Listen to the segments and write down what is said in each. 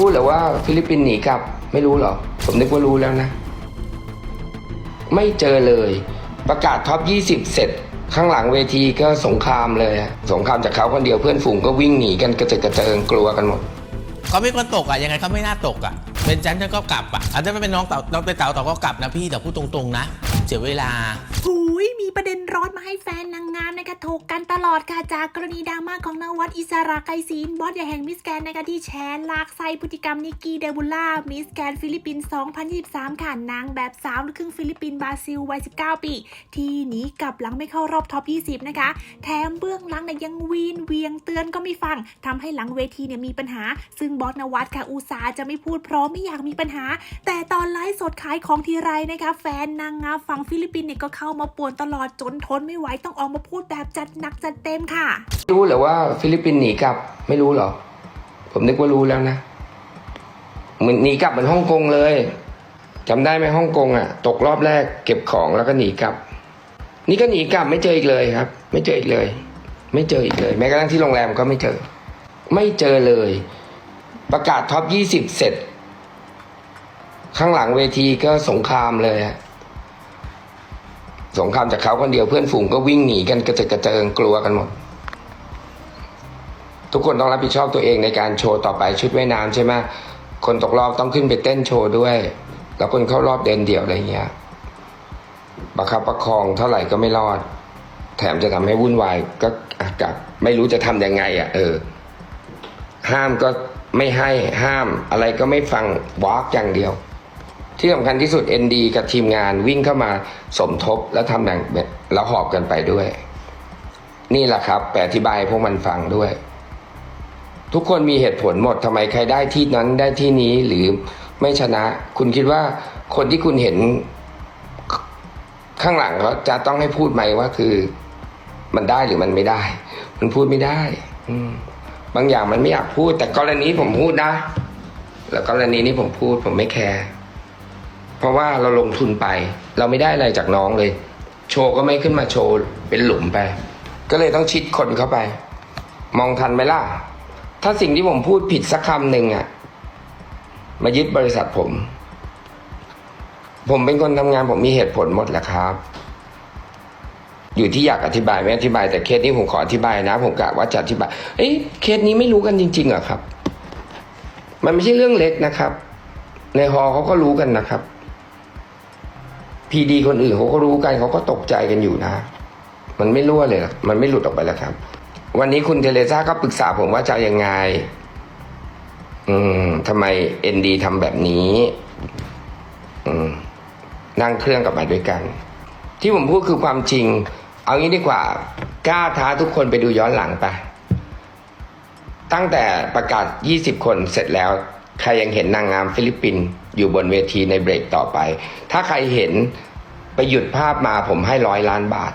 พูดหรือว่าฟิลิปปินส์หนีกลับไม่รู้หรอ ผมนึกว่ารู้แล้วนะ ไม่เจอเลย ประกาศท็อป 20 เสร็จ ข้างหลังเวทีก็สงครามเลยสงครามจากเขาคนเดียวเพื่อนฝูงก็วิ่งหนีกันกระเจิดกระเจิงกลัวกันหมดเขาไม่ควรตกอะยังไงเขาไม่น่าตกอะ เป็นฉันฉันก็กลับอะอาจจะไม่เป็นน้องเต่าน้องเต่าเต่าก็กลับนะพี่แต่พูดตรงๆนะ เสียเวลาหู ยมีประเด็นร้อนมาให้แฟนนางงามนะคะถกกันตลอดค่ะจากกรณีดราม่าของนวัดอิสระไกรศีลบอสใหญ่แห่งมิสแกนนะคะที่แชร์ลากไส้พฤติกรรมนิกกี้เดบุล่ามิสแกนฟิลิปปินส์2023 ค่ะนางแบบสาวลูกครึ่งฟิลิปปินส์บราซิลวัย 19 ปี ที่หนีกลับหลังไม่เข้ารอบท็อป 20 นะคะ แถมเบื้องหลังเนี่ยยังวีนเวียงเตือนก็ไม่ฟังทำให้หลังเวทีเนี่ยมีปัญหา ซึ่งบอสนวัดค่ะอุตสาห์จะไม่พูดเพราะไม่อยากมีปัญหา แต่ตอนไลฟ์สดขายของทีไรนะคะแฟนนางงามฝั่งฟิลิปปินส์เนี่ยก็เข้ามาป่วนตลอดจนทนไม่ไหวต้องออกมาพูดแบบจัดหนักจัดเต็มค่ะ รู้เหรือว่าฟิลิปปินส์หนีกลับไม่รู้หรอ ผมนึกว่ารู้แล้วนะเหมือนหนีกลับเหมือนฮ่องกงเลยจำได้ไหมฮ่องกงอะ ตกรอบแรกเก็บของแล้วก็หนีกลับ นี่ก็หนีกลับไม่เจออีกเลยครับ ไม่เจออีกเลย ไม่เจออีกเลย แม้กระทั่งที่โรงแรมก็ไม่เจอ ไม่เจอเลย ประกาศท็อปยี่สิบเสร็จ ข้างหลังเวทีก็สงครามเลยอะ สงครามจากเขาคนเดียวเพื่อนฝูงก็วิ่งหนีกันกระเจิดกระเจิงกลัวกันหมด ทุกคนต้องรับผิดชอบตัวเองในการโชว์ต่อไปชุดว่ายน้ำใช่ไหมคนตกรอบต้องขึ้นไปเต้นโชว์ด้วย แล้วคนเข้ารอบเดินเดี่ยวอะไรเงี้ยประคับประคองเท่าไหร่ก็ไม่รอด แถมจะทำให้วุ่นวายก็อากาศไม่รู้จะทำยังไงอะ เออ ห้ามก็ไม่ให้ห้ามอะไรก็ไม่ฟังวากอย่างเดียว ที่สำคัญที่สุด ND กับทีมงานวิ่งเข้ามาสมทบแล้วทำแบบแล้วหอบกันไปด้วย นี่แหละครับแปลอธิบายพวกมันฟังด้วย ทุกคนมีเหตุผลหมดทำไมใครได้ที่นั้นได้ที่นี้หรือไม่ชนะ คุณคิดว่าคนที่คุณเห็นข้างหลังเขาจะต้องให้พูดไหมว่าคือมันได้หรือมันไม่ได้ มันพูดไม่ได้ อืบางอย่างมันไม่อยากพูด แต่กรณีผมพูดนะ แล้วกรณีนี้ผมพูดผมไม่แคร์ เพราะว่าเราลงทุนไป เราไม่ได้อะไรจากน้องเลย โชว์ก็ไม่ขึ้นมาโชว์เป็นหลุมไป ก็เลยต้องชิดคนเข้าไป มองทันไหมล่ะ ถ้าสิ่งที่ผมพูดผิดสักคำหนึ่งอะ มายึดบริษัทผม ผมเป็นคนทำงานผมมีเหตุผลหมดแหละครับ อยู่ที่อยากอธิบายไม่อธิบายแต่เคสนี้ผมขออธิบายนะ ผมกะว่าจะอธิบาย เอ้ยเคสนี้ไม่รู้กันจริงๆเหรอครับ มันไม่ใช่เรื่องเล็กนะครับ ในฮอเขาก็รู้กันนะครับ พีดีคนอื่นเขาก็รู้กันเขาก็ตกใจกันอยู่นะ มันไม่รั่วเลยมันไม่หลุดออกไปแล้วครับ วันนี้คุณเทเลซ่าก็ปรึกษาผมว่าจะยังไง อืมทำไมเอ็นดีทำแบบนี้ อืม นั่งเครื่องกลับมาด้วยกัน ที่ผมพูดคือความจริง เอางี้ดีกว่ากล้าท้าทุกคนไปดูย้อนหลังไปตั้งแต่ประกาศ 20 คนเสร็จแล้ว ใครยังเห็นนางงามฟิลิปปินส์ อยู่บนเวทีในเบรกต่อไป ถ้าใครเห็นไปหยุดภาพมาผมให้ร้อยล้านบาท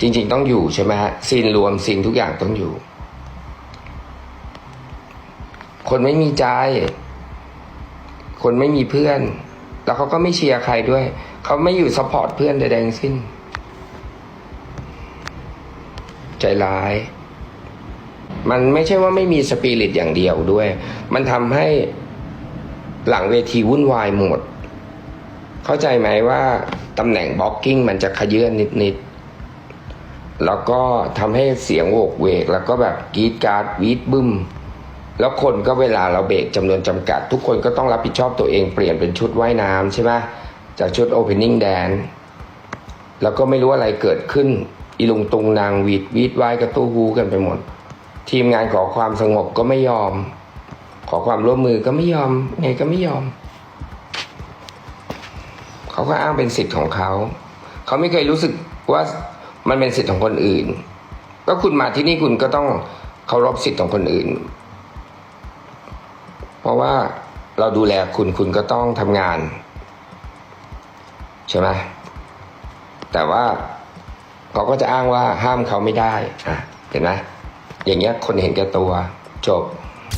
จริง ๆ ต้องอยู่ใช่ไหมฮะซีนรวมซีนทุกอย่างต้องอยู่ คนไม่มีใจ คนไม่มีเพื่อน แล้วเขาก็ไม่เชียร์ใครด้วย เขาไม่อยู่ซัพพอร์ตเพื่อนใดๆทั้งสิ้น ใจร้ายมันไม่ใช่ว่าไม่มีสปิริตอย่างเดียวด้วย มันทำให้ หลังเวทีวุ่นวายหมด เข้าใจไหมว่าตำแหน่งบล็อกกิ้งมันจะขยื่นนิดๆ แล้วก็ทำให้เสียงโวกเวก แล้วก็แบบกรีดการ์ดวีดบึ้ม แล้วคนก็เวลาเราเบรกจำนวนจำกัด ทุกคนก็ต้องรับผิดชอบตัวเองเปลี่ยนเป็นชุดว่ายน้ำใช่ไหมจากชุด Opening Dance แล้วก็ไม่รู้อะไรเกิดขึ้น อีลุงตุงนางวีดวีดวายกระตู้ฮูกันไปหมด ทีมงานขอความสงบก็ไม่ยอม ขอความร่วมมือก็ไม่ยอมไงก็ไม่ยอม เขาก็อ้างเป็นสิทธิ์ของเขา เขาไม่เคยรู้สึกว่ามันเป็นสิทธิ์ของคนอื่น ก็คุณมาที่นี่คุณก็ต้องเคารพสิทธิ์ของคนอื่น เพราะว่าเราดูแลคุณคุณก็ต้องทำงาน ใช่ไหมแต่ว่าเขาก็จะอ้างว่าห้ามเขาไม่ได้อะเห็นไหมอย่างเงี้ยคนเห็นแก่ตัวจบ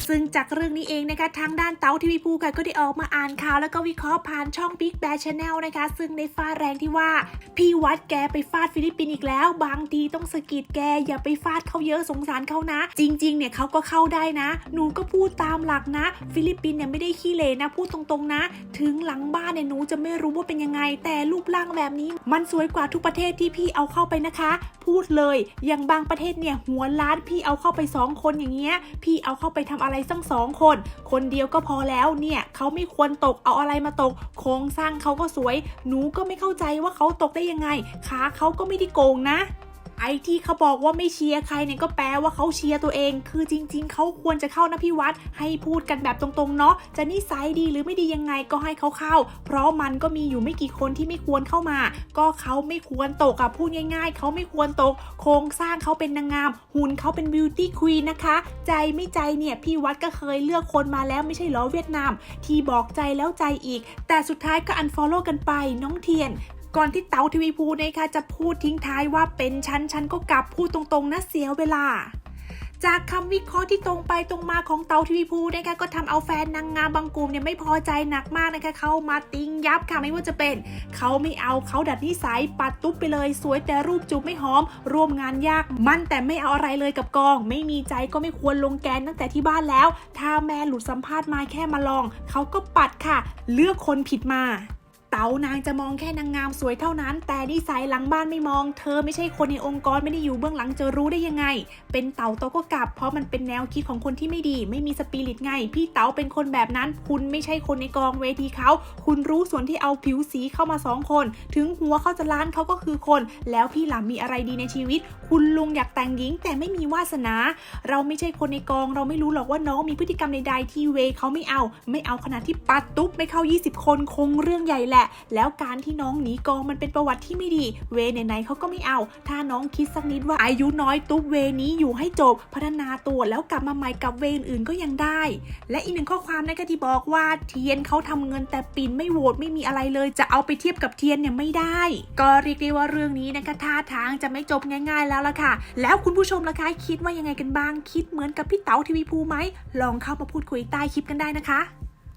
ซึ่งจากเรื่องนี้เองนะคะทางด้านเต๋าทีวีภูค่ะก็ได้ออกมาอ่านข่าวแล้วก็วิเคราะห์ผ่านช่อง Big Bad Channel นะคะ ซึ่งได้ฟาดแรงที่ว่า พี่วัดแกไปฟาดฟิลิปปินส์อีกแล้ว บางทีต้องสะกิดแกอย่าไปฟาดเขาเยอะสงสารเขานะ จริง ๆ เนี่ยเขาก็เข้าได้นะ หนูก็พูดตามหลักนะ ฟิลิปปินส์เนี่ยไม่ได้ขี้เหร่นะพูดตรงๆนะ ถึงหลังบ้านเนี่ยหนูจะไม่รู้ว่าเป็นยังไง แต่รูปร่างแบบนี้ มันสวยกว่าทุกประเทศที่พี่เอาเข้าไปนะคะ พูดเลยอย่างบางประเทศเนี่ยหัวล้านพี่เอาเข้าไปสองคนอย่างเงี้ยพี่เอาเข้าไปทำอะไรสังสองคน คนเดียวก็พอแล้วเนี่ยเขาไม่ควรตกเอาอะไรมาตก โครงสร้างเขาก็สวย หนูก็ไม่เข้าใจว่าเขาตกได้ยังไง ขาเขาก็ไม่ได้โกงนะ ไอ้ที่เขาบอกว่าไม่เชียร์ใครเนี่ยก็แปลว่าเขาเชียร์ตัวเอง คือจริง ๆ เขาควรจะเข้านะพี่วัดให้พูดกันแบบตรงๆเนาะจะนิสัยดีหรือไม่ดียังไงก็ให้เขาเข้า เพราะมันก็มีอยู่ไม่กี่คนที่ไม่ควรเข้ามา ก็เขาไม่ควรตกอะพูดง่ายๆเขาไม่ควรตก โครงสร้างเขาเป็นนางงาม หุ่นเขาเป็นบิวตี้ควีนนะคะ ใจไม่ใจเนี่ยพี่วัดก็เคยเลือกคนมาแล้วไม่ใช่เหรอเวียดนาม ที่บอกใจแล้วใจอีก แต่สุดท้ายก็อันฟอลโล่กันไปน้องเทียน ก่อนที่เต๋าทีวีพูนะคะจะพูดทิ้งท้ายว่าเป็นฉันฉันก็กลับพูดตรงๆนะเสียเวลา จากคำวิเคราะห์ที่ตรงไปตรงมาของเตาทีวีพูนะคะก็ทำเอาแฟนนางงามบางกลุ่มเนี่ยไม่พอใจหนักมากนะคะเขามาติ้งยับค่ะไม่ว่าจะเป็น เขาไม่เอาเขาดัดนิสัยปัดตุ๊บไปเลย สวยแต่รูปจูบไม่หอม ร่วมงานยากมันแต่ไม่เอาอะไรเลยกับกอง ไม่มีใจก็ไม่ควรลงแกนตั้งแต่ที่บ้านแล้ว ถ้าแม่หลุดสัมภาษณ์มาแค่มาลอง เขาก็ปัดค่ะ เลือกคนผิดมา เต๋านางจะมองแค่นางงามสวยเท่านั้น แต่นิสัยหลังบ้านไม่มอง เธอไม่ใช่คนในองค์กรไม่ได้อยู่เบื้องหลังจะรู้ได้ยังไง เป็นเต๋าโตก็กลับ เพราะมันเป็นแนวคิดของคนที่ไม่ดี ไม่มีสปิริตไง พี่เต๋าเป็นคนแบบนั้น คุณไม่ใช่คนในกองเวทีเขาคุณรู้ส่วนที่เอาผิวสีเข้ามาสองคน ถึงหัวเขาจะล้านเขาก็คือคน แล้วพี่หล่ำมีอะไรดีในชีวิต คุณลุงอยากแต่งหญิง แต่ไม่มีวาสนา เราไม่ใช่คนในกอง เราไม่รู้หรอกว่าน้องมีพฤติกรรมใดๆที่เวเขาไม่เอา ไม่เอาขนาดที่ปัดตุ๊บไม่เข้า 20 คนคงเรื่องใหญ่แหละแล้วการที่น้องหนีกองมันเป็นประวัติที่ไม่ดี เวไหนๆเขาก็ไม่เอา ถ้าน้องคิดสักนิดว่าอายุน้อยตุ๊บเวนี้อยู่ให้จบ พัฒนาตัวแล้วกลับมาใหม่กับเวอื่นก็ยังได้ และอีกหนึ่งข้อความนะคะที่บอกว่าเทียนเขาทำเงินแต่ปินไม่โหวตไม่มีอะไรเลย จะเอาไปเทียบกับเทียนเนี่ยไม่ได้ ก็เรียกได้ว่าเรื่องนี้นะคะท่าทางจะไม่จบง่าย ๆ แล้วล่ะค่ะ แล้วคุณผู้ชมล่ะคะคิดว่ายังไงกันบ้าง คิดเหมือนกับพี่เต๋าทีวีภูไหมลองเข้ามาพูดคุยใต้คลิปกันได้นะคะ